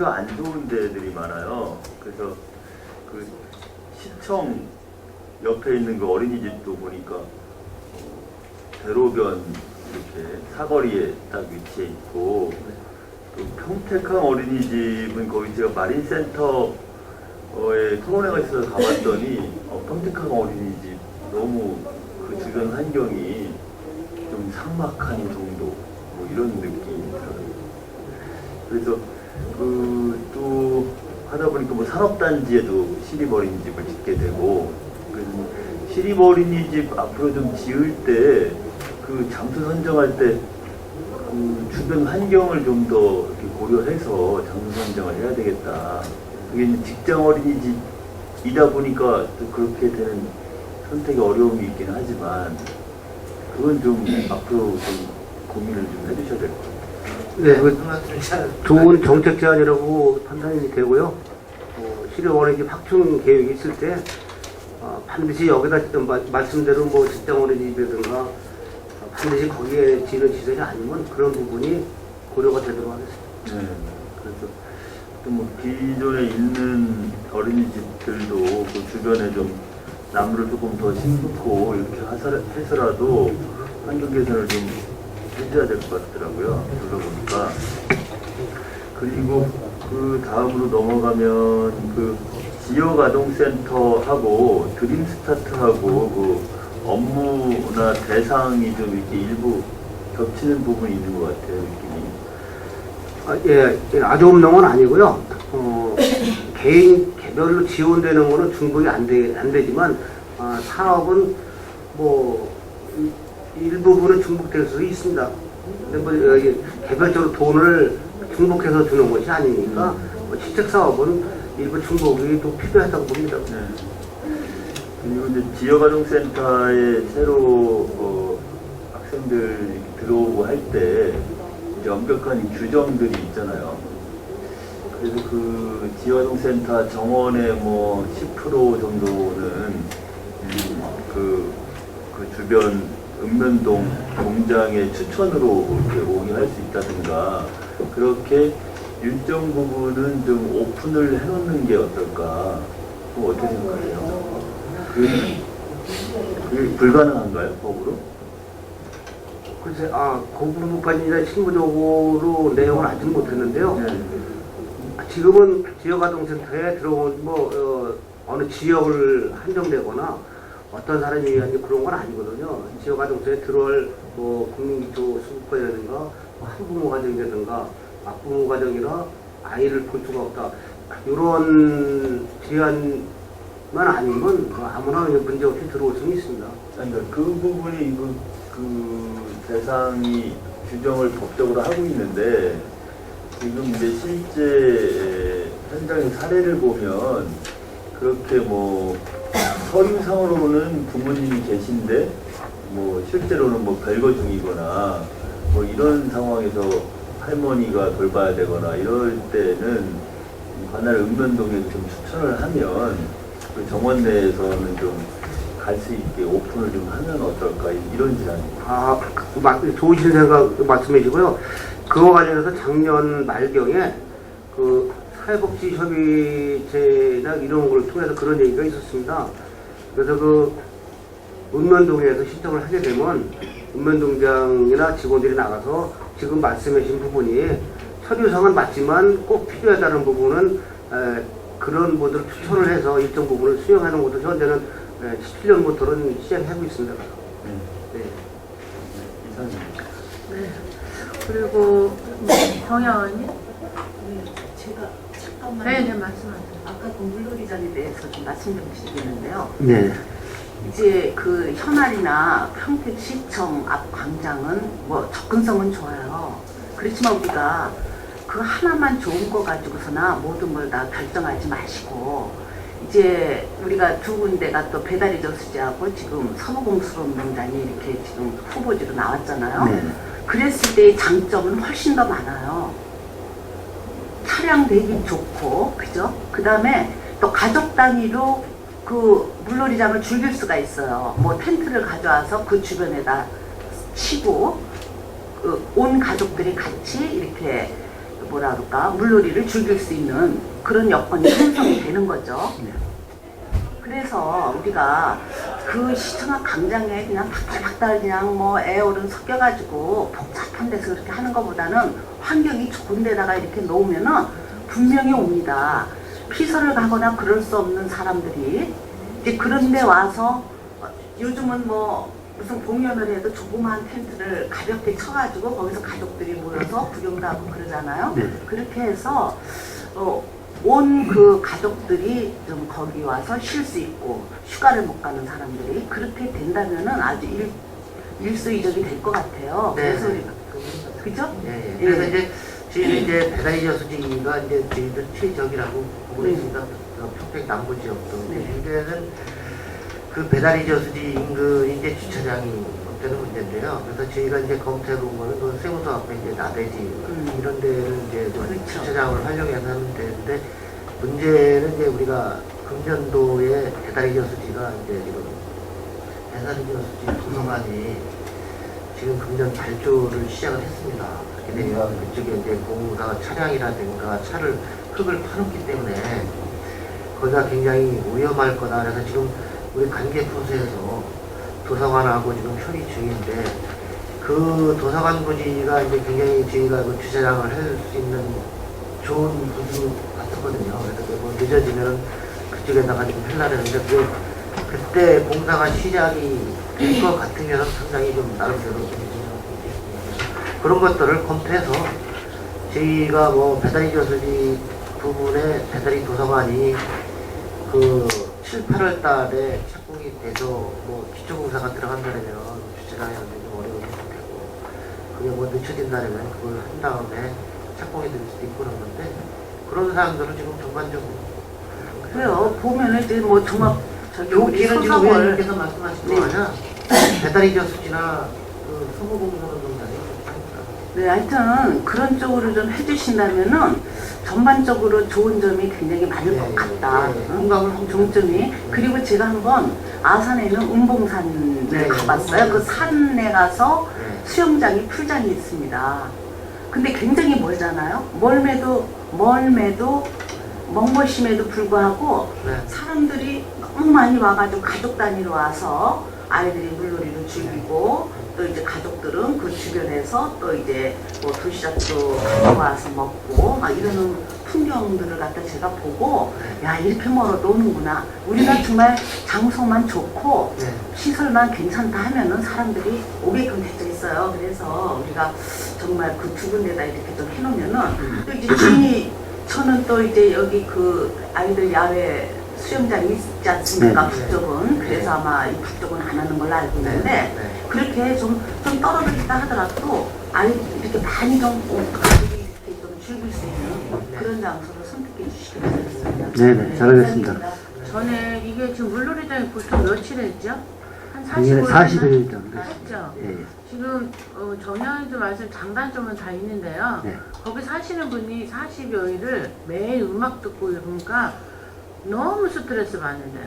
위치가 안 좋은 데들이 많아요. 그래서 그 시청 옆에 있는 그 어린이집도 보니까 대로변 이렇게 사거리에 딱 위치해 있고 또 평택항 어린이집은 거기 제가 마린센터 에 토론회가 있어서 가봤더니 어, 평택항 어린이집 너무 그 주변 환경이 좀 삭막한 정도 뭐 이런 느낌이 들어요. 그래서 그 또 하다 보니까 뭐 산업단지에도 시립 어린이집을 짓게 되고 그래서 시립 어린이집 앞으로 좀 지을 때 그 장소 선정할 때 그 주변 환경을 좀 더 고려해서 장소 선정을 해야 되겠다. 그게 직장 어린이집이다 보니까 또 그렇게 되는 선택에 어려움이 있긴 하지만 그건 좀 앞으로 좀 고민을 좀 해주셔야 될 것 같아요. 네, 그 좋은 정책 제안이라고 판단이 되고요. 어, 실효 어린이집 확충 계획이 있을 때 어, 반드시 여기다 좀 마- 말씀대로 뭐 직장 어린이집이라든가 어, 반드시 거기에 지는 시설이 아니면 그런 부분이 고려가 되도록 하겠습니다. 네. 그래서 또 뭐 기존에 있는 어린이집들도 그 주변에 좀 나무를 조금 더 심고 이렇게 해서라도 환경 개선을 좀 해줘야 될 것 같더라고요. 그러다 보니까 그리고 그 다음으로 넘어가면 그 지역 아동센터하고 드림스타트하고 그 업무나 대상이 좀 이렇게 일부 겹치는 부분이 있는 것 같아요 느낌이. 아, 예, 예, 아주 없는 건 아니고요. 어, 개인 개별로 지원되는 거는 충분히 안, 되, 안 되지만 아, 사업은 뭐 이- 일부분은 중복될 수 있습니다. 근데 뭐 여기 개별적으로 돈을 중복해서 주는 것이 아니니까 뭐 시책 사업은 일부 중복이 또 필요하다고 봅니다. 네. 그리고 이제 지역아동센터에 새로 어, 학생들 들어오고 할 때 이제 엄격한 규정들이 있잖아요. 그래서 그 지역아동센터 정원의 뭐 10% 정도는 음, 그, 그 주변 읍면동 공장의 추천으로 이렇게 오게 할수 있다든가 그렇게 일정 부분은 좀 오픈을 해놓는 게 어떨까? 그거 어떻게 생각하세요? 그, 그게 불가능한가요, 법으로? 글쎄, 아, 그 부분까지 실무적으로 내용을 아직 못했는데요. 네. 지금은 지역아동센터에 들어온 뭐 어, 느 지역을 한정되거나 어떤 사람이 위한 그런 건 아니거든요. 지역아동센터에 들어올 뭐 국민기초 수급과라든가 뭐 한부모 가정이라든가 막부모 가정이나 아이를 볼 수가 없다. 이런 제한만 아니면 그 아무나 문제 없이 들어올 수는 있습니다. 그러니까 그 부분이 그, 그 대상이 규정을 법적으로 하고 있는데 지금 이제 실제 현장의 사례를 보면 그렇게 뭐 서류상으로는 부모님이 계신데 뭐 실제로는 뭐 별거 중이거나 뭐 이런 상황에서 할머니가 돌봐야 되거나 이럴 때는 관할 읍면동에 좀 추천을 하면 그 정원 내에서는 좀 갈 수 있게 오픈을 좀 하면 어떨까 이런 제안입니다. 아, 그 마- 좋으신 생각 말씀해 주고요. 그거 관련해서 작년 말경에 그 사회복지협의체나 이런 걸 통해서 그런 얘기가 있었습니다. 그래서 그 읍면동에서 신청을 하게 되면 읍면동장이나 직원들이 나가서 지금 말씀하신 부분이 서류상은 맞지만 꼭 필요하다는 부분은 에, 그런 분들을 추천을 해서 일정 부분을 수용하는 것도 현재는 17년부터는 시행하고 있습니다. 네. 네. 이상입니다. 네. 그리고 네, 정영 의원님? 네, 제가 잠깐만 네, 네, 말씀하세요. 아까 그 물놀이장에 대해서 좀 말씀 좀 드리겠는데요. 네. 이제 그 현안이나 평택시청 앞 광장은 뭐 접근성은 좋아요. 그렇지만 우리가 그 하나만 좋은 거 가지고서나 모든 걸 다 결정하지 마시고 이제 우리가 두 군데가 또 배달의 저수지하고 지금 서부공수운동장이 이렇게 지금 후보지로 나왔잖아요. 네. 그랬을 때의 장점은 훨씬 더 많아요. 차량 대기 좋고, 그죠? 그 다음에 또 가족 단위로 그 물놀이장을 즐길 수가 있어요. 뭐 텐트를 가져와서 그 주변에다 치고 그 온 가족들이 같이 이렇게 뭐라 그럴까 물놀이를 즐길 수 있는 그런 여건이 형성이 되는 거죠. 그래서 우리가 그 시청학 광장에 그냥 박달박달 그냥 뭐 애어른 섞여가지고 복잡한 데서 그렇게 하는 것보다는 환경이 좋은 데다가 이렇게 놓으면은 분명히 옵니다. 피서를 가거나 그럴 수 없는 사람들이 이제 그런 데 와서 어, 요즘은 뭐 무슨 공연을 해도 조그마한 텐트를 가볍게 쳐가지고 거기서 가족들이 모여서 구경도 하고 그러잖아요. 네. 그렇게 해서 어, 온 그 가족들이 좀 거기 와서 쉴 수 있고 휴가를 못 가는 사람들이 그렇게 된다면은 아주 일, 일소이적이 될 것 같아요. 네. 그래서 그죠? 예. 예. 그래서 이제 저희 이제 배달의 저수지가 이제 저희들 최적이라고 보고 네. 있습니다. 어, 평택 남부 지역도. 네. 문제는 그 배달의 저수지 인근 이제 주차장이 없다는 문제인데요. 그래서 저희가 이제 검토해 본 거는 그 세무서 앞에 이제 나대지 음. 이런 데를 이제 좀 그렇죠. 주차장을 활용해서 하면 되는데 문제는 이제 우리가 금년도에 배달의 저수지가 이제 지금 배달의 저수지 도서관이 지금 금년 발주를 시작을 했습니다. 그렇게 되면 그쪽에 이제 공사 차량이라든가 차를 흙을 파놓기 때문에 거기가 굉장히 위험할 거다. 그래서 지금 우리 관계 부서에서 도서관하고 지금 협의 중인데 그 도서관 부지가 이제 굉장히 저희가 그 주차장을 할 수 있는 좋은 부지 같거든요. 그래서 그뭐 늦어지면은 그쪽에다가 좀 했는데 그게 그때 공사가 시작이 될 것 같으면 상당히 좀 나름대로 좀 그런 것들을 검토해서 저희가 뭐 배달이 저수지 부분에 배달이 도서관이 그 7, 8월 달에 착공이 돼서 뭐 기초공사가 들어간다면 주차장에 좀 어려움이 테고 그게 뭐 늦춰진다면 그걸 한 다음에 착공이 될 수도 있고 그런 건데 그런 사람들은 지금 전반적으로 그래요. 보면은 이제 뭐 종합 여기는 지금 의원님께서 말씀하신 거 네. 아니야? 배달이 저수지나 그 소모공사운동장이 네, 하여튼 그런 쪽으로 좀 해주신다면은 전반적으로 좋은 점이 굉장히 많을 것 예, 같다. 응? 공감을 합니다. 종점이. 그리고 제가 한번 아산에 있는 은봉산을 네, 가봤어요. 네. 그 산에 가서 네. 수영장이 풀장이 있습니다. 근데 굉장히 멀잖아요. 멀매도 멀매도 먼 곳임에도 불구하고 네. 사람들이 너무 많이 와가지고 가족 단위로 와서 아이들이 물놀이를 즐기고 또 이제 가족들은 그 주변에서 또 이제 뭐 도시락도 가져와서 먹고 막 이러는 풍경들을 갖다 제가 보고 야 이렇게 멀어도 오는구나 우리가 정말 장소만 좋고 네. 시설만 괜찮다 하면은 사람들이 오게끔 되어 있어요. 그래서 우리가 정말 그 두 군데다 이렇게 좀 해놓으면은 또 이제 주인이 저는 또 이제 여기 그 아이들 야외 수영장이 있지 않습니까? 네. 북쪽은 그래서 아마 이 북쪽은 안 하는 걸로 알고 있는데 네. 그렇게 좀, 좀 떨어져 있다 하더라도 아이 이렇게 많이 좀 어, 가족이 이렇게 좀 즐길 수 있는 그런 장소를 선택해 주시기 바랍니다. 네네, 잘하겠습니다. 전에 이게 지금 물놀이장이 보통 며칠 했죠? 한 작년에 45일 40일 정도 했죠? 예, 예. 지금 어, 정현이도 말씀 장단점은 다 있는데요. 네. 거기 사시는 분이 40여일을 매일 음악 듣고 이러니까 너무 스트레스 받는데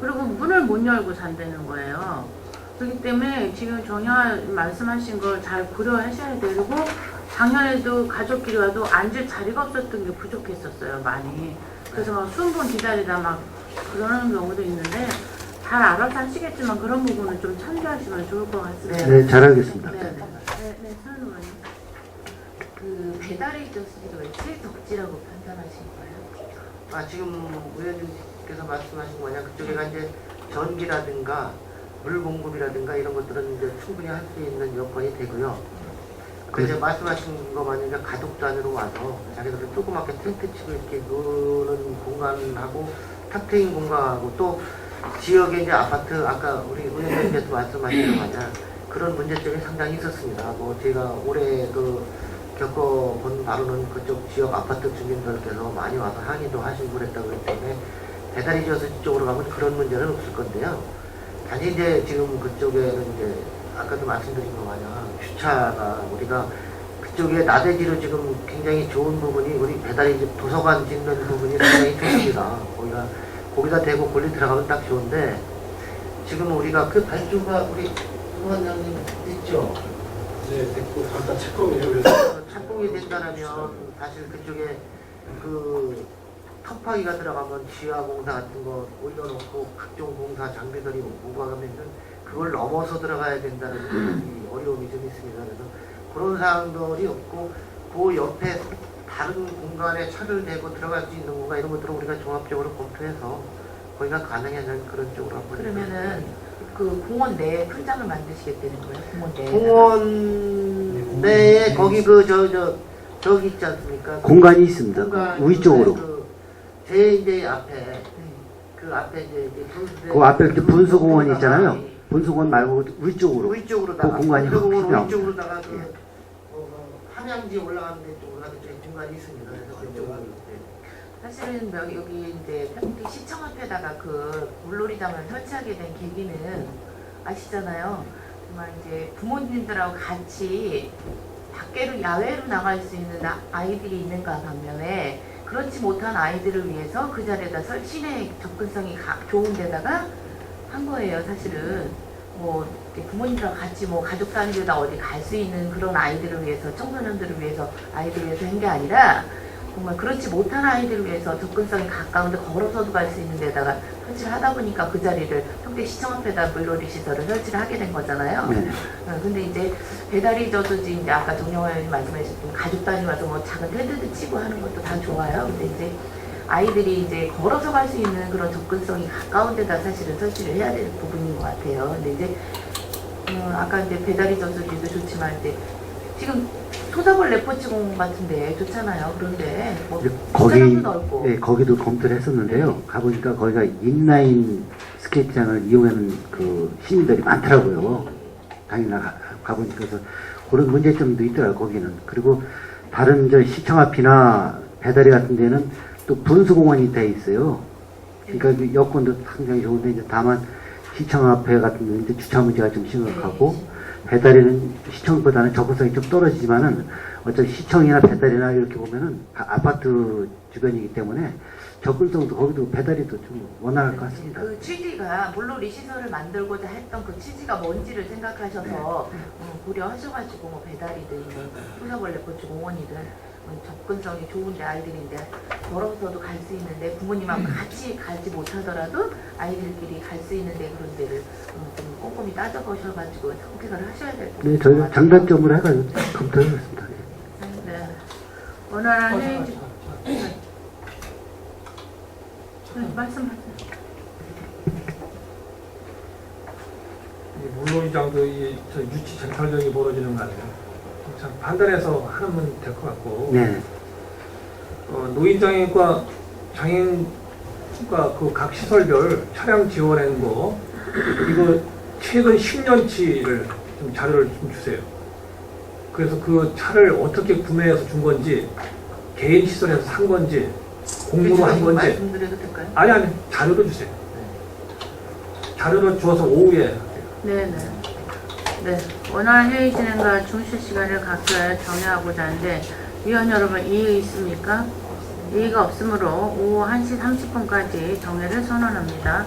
그리고 문을 못 열고 산다는 거예요. 그렇기 때문에 지금 정현 말씀하신 걸 잘 고려하셔야 되고 작년에도 가족끼리 와도 앉을 자리가 없었던 게 부족했었어요 많이. 그래서 막 수분 기다리다 막 그러는 경우도 있는데 잘 알아서 하시겠지만 그런 부분은 좀 참조하시면 좋을 것 같습니다. 네, 잘하겠습니다. 네, 네, 네, 네, 선생님. 그 배달의 저수지가 왜 칠덕지라고 판단하신 거예요? 아 지금 의원님께서 말씀하신 거냐 그쪽에가 이제 전기라든가 물 공급이라든가 이런 것들은 이제 충분히 할 수 있는 여건이 되고요. 그 이제 말씀하신 거 만약에 가족 단위로 와서 자기들은 조그맣게 텐트 치고 이렇게 노는 공간하고 탁 트인 공간하고 또 지역의 이제 아파트 아까 우리 의원님께서 말씀하신 거 마냥 그런 문제점이 상당히 있었습니다. 뭐 제가 올해 그 겪어본 바로는 그쪽 지역 아파트 주민들께서 많이 와서 항의도 하시고 그랬다고 그랬기 때문에 배달이 지어서 쪽으로 가면 그런 문제는 없을 건데요. 단지 이제 지금 그쪽에는 이제 아까도 말씀드린 거 마냥 주차가 우리가 그쪽에 나대지로 지금 굉장히 좋은 부분이 우리 배달이 집 도서관 짓는 부분이 상당히 좋습니다. 거기가 거기다 대고 권리 들어가면 딱 좋은데 지금 우리가 그 발주가 우리 부원장님 있죠? 네, 됐고 잠깐. 그래서 착공이 된다면 사실 그쪽에 그 터파기가 들어가면 지하 공사 같은 거 올려놓고 각종 공사 장비들이 오가 가면은 그걸 넘어서 들어가야 된다는 이 어려움이 좀 있습니다. 그래서 그런 사항들이 없고 그 옆에 다른 공간에 차를 대고 들어갈 수 있는 건가 이런 것들을 우리가 종합적으로 검토해서 거기가 가능하냐는 그런 쪽으로 한번 그러면은 그 공원 내에 풀장을 만드시겠다는 거예요? 공원 내에. 공원 내에 거기 그 저 저 저 기 있지 않습니까? 공간이 있습니다. 공간 우리 쪽으로. 그 제2대 앞에 그 앞에 이제 이제 분수대 그 앞에 이렇게 분수공원 있잖아요. 분수공원 말고 우리 쪽으로. 우리 쪽으로다가 그 공간이 분수공원 확실히 우리 쪽으로다가 그 어, 어, 함양지 올라가는 데 쪽으로 그쪽에 공간이 있습니다. 그래서 그쪽으로 네. 사실은 여기, 여기 이제 평택 시청 앞에다가 그 물놀이장을 설치하게 된 계기는 아시잖아요. 정말 이제 부모님들하고 같이 밖으로 야외로 나갈 수 있는 아- 아이들이 있는가 반면에 그렇지 못한 아이들을 위해서 그 자리에다 설 시내 접근성이 가- 좋은 데다가 한 거예요. 사실은 뭐 부모님들하고 같이 뭐 가족 단위로다 어디 갈 수 있는 그런 아이들을 위해서 청소년들을 위해서 아이들을 위해서 한 게 아니라 정말 그렇지 못한 아이들을 위해서 접근성이 가까운데 걸어서도 갈 수 있는 데다가 설치를 하다 보니까 그 자리를 평택 시청 앞에다 물놀이 시설을 설치를 하게 된 거잖아요. 네. 어, 근데 이제 배달이 저도지 이제 아까 정영화 의원님 말씀하셨던 가족 단위 와서 뭐 작은 텐트도 치고 하는 것도 다 좋아요. 근데 이제 아이들이 이제 걸어서 갈 수 있는 그런 접근성이 가까운 데다 사실은 설치를 해야 되는 부분인 것 같아요. 근데 이제 음, 아까 이제 배달이 저수지도 좋지만 이제 지금 소사벌 레포츠 공원 같은데 좋잖아요. 그런데 뭐 거기, 넓고 예, 거기도 검토를 했었는데요. 가보니까 거기가 인라인 스케이트장을 이용하는 그 시민들이 많더라고요. 당연히 나 가- 가보니까 그래서 그런 문제점도 있더라고요, 거기는. 그리고 다른 저 시청 앞이나 배다리 같은 데는 또 분수공원이 돼 있어요. 그러니까 그 여건도 상당히 좋은데 이제 다만 시청 앞에 같은 데는 이제 주차 문제가 좀 심각하고 배달에는 시청보다는 접근성이 좀 떨어지지만은 어차피 시청이나 배달이나 이렇게 보면은 다 아파트 주변이기 때문에 접근성도 거기도 배달이도 좀 원활할 것 같습니다. 그 취지가 물놀이 시설을 만들고자 했던 그 취지가 뭔지를 생각하셔서 음, 고려하셔가지고 뭐 배달이든 뭐 소사벌레 고추 공원이든 음, 접근성이 좋은데 아이들인데 걸어서도 갈 수 있는데 부모님하고 같이 가지 못하더라도 아이들끼리 갈 수 있는 데 그런 데를 음, 좀 꼼꼼히 따져보셔가지고 선택을 하셔야 될 것 같아요. 네, 저희가 장단점으로 해가지고 검토해봤습니다. 네. 원활한 회의 네, 말씀하세요. 이 물놀이장도 이, 저 유치 쟁탈전이 벌어지는 거 아니에요? 참 판단해서 하면 될 것 같고 네. 어, 노인장애과 장애인과 그 각 시설별 차량 지원한 거 이거 최근 10년치를 좀 자료를 좀 주세요. 그래서 그 차를 어떻게 구매해서 준 건지 개인 시설에서 산 건지 공무로 한 건지 말씀드려도 될까요? 아니 아니 자료도 주세요. 자료를 주어서 오후에 네네. 네. 원활한 회의 진행과 중시 시간을 각자 정해하고자 하는데 위원 여러분 이의 있습니까? 이의가 없으므로 오후 1시 30분까지 정회를 선언합니다.